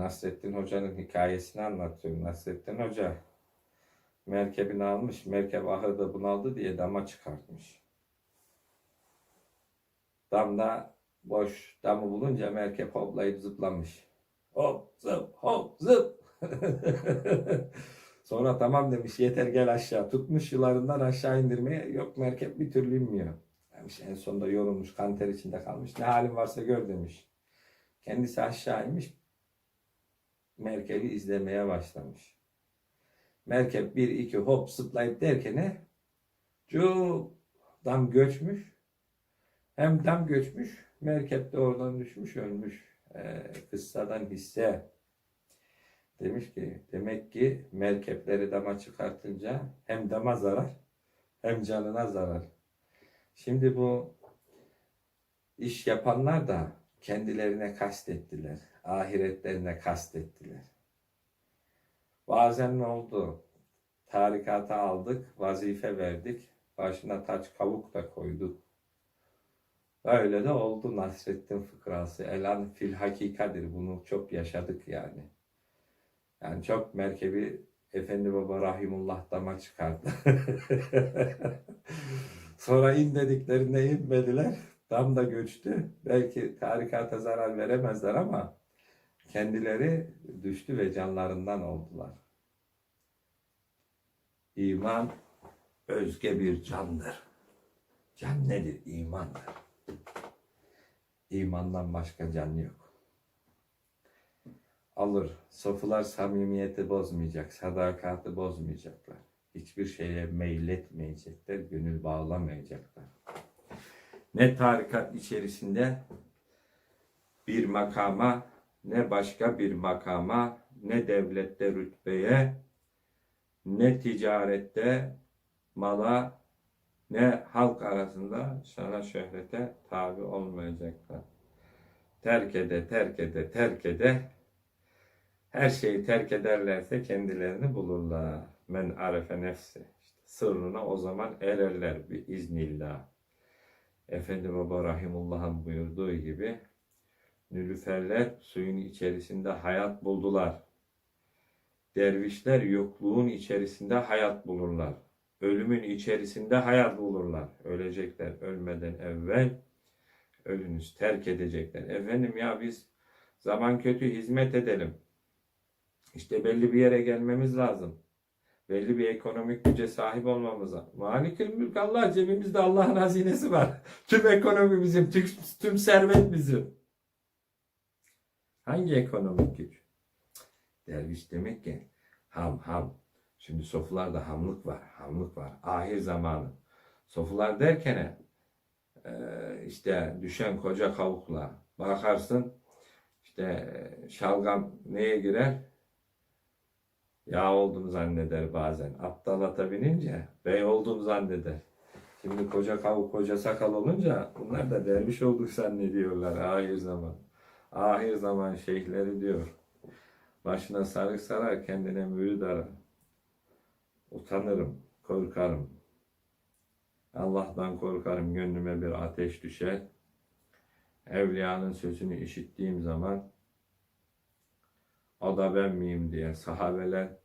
Nasrettin Hoca'nın hikayesini anlatıyor. Nasrettin Hoca merkebini almış. Merkep ahırda bunaldı diye dama çıkartmış. Damda boş damı bulunca merkep hoplayıp zıplamış. Hop zıp hop zıp. Sonra tamam demiş yeter gel aşağı. Tutmuş yılarından aşağı indirmeye. Yok merkep bir türlü inmiyor. Demiş, en sonunda yorulmuş kanter içinde kalmış. Ne halin varsa gör demiş. Kendisi aşağı inmiş. Merkebi izlemeye başlamış. Merkep bir iki hop zıplayıp derken cu dam göçmüş. Hem dam göçmüş, merkep de oradan düşmüş, ölmüş. Ee, kıssadan hisse. Demiş ki, demek ki merkepleri dama çıkartınca hem dama zarar, hem canına zarar. Şimdi bu iş yapanlar da kendilerine kastettiler. Ahiretlerine kastettiler. Bazen ne oldu? Tarikata aldık, vazife verdik. Başına taç kavuk da koyduk. Öyle de oldu Nasrettin fıkrası. Elan fil hakikadir. Bunu çok yaşadık yani. Yani çok merkebi Efendi Baba Rahimullah dama çıkardı. Sonra in dediklerinde inmediler. Dam da göçtü. Belki tarikata zarar veremezler ama kendileri düştü ve canlarından oldular. İman özge bir candır. Can nedir? İmandır. İmandan başka can yok. Alır. Sofılar samimiyeti bozmayacak, sadakati bozmayacaklar. Hiçbir şeye meyletmeyecekler, gönül bağlamayacaklar. Ne tarikat içerisinde bir makama, ne başka bir makama, ne devlette rütbeye, ne ticarette mala, ne halk arasında şana şöhrete tabi olmayacaklar. Terk ede, terk ede, terk ede. Her şeyi terk ederlerse kendilerini bulurlar. Men arefe nefsi. İşte sırrına o zaman ererler bir iznillah. Efendi Baba Rahimullah'ın buyurduğu gibi Nülüferler suyun içerisinde hayat buldular. Dervişler yokluğun içerisinde hayat bulurlar. Ölümün içerisinde hayat bulurlar. Ölecekler ölmeden evvel ölünüz terk edecekler. Efendim ya biz zaman kötü hizmet edelim. İşte belli bir yere gelmemiz lazım. Belli bir ekonomik güce sahip olmamız lazım. Malikül mülk Allah cebimizde Allah'ın hazinesi var. Tüm ekonomi bizim, tüm, tüm servet bizim. Hangi ekonomik güç? Derviş demek ki ham ham. Şimdi sofularda hamlık var, hamlık var. Ahir zamanı. Sofular derken e, işte düşen koca kavukla bakarsın işte e, şalgam neye girer? Yağ oldum zanneder bazen. Aptal ata binince bey oldum zanneder. Şimdi koca kavuk koca sakal olunca bunlar da derviş olduk zannediyorlar ahir zaman. Ahir zaman şeyhleri diyor. Başına sarık sarar kendine mürid arar. Utanırım, korkarım. Allah'tan korkarım gönlüme bir ateş düşer. Evliyanın sözünü işittiğim zaman o da ben miyim diye sahabeler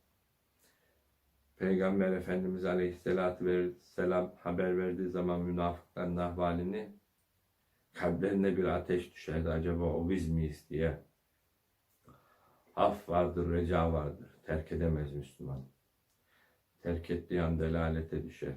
Peygamber Efendimiz Aleyhisselatü Vesselam haber verdiği zaman münafıkların ahvalini kalplerine bir ateş düşerdi. Acaba o biz miyiz diye. Af vardır, reca vardır. Terk edemez Müslüman. Terk ettiği an delalete düşer.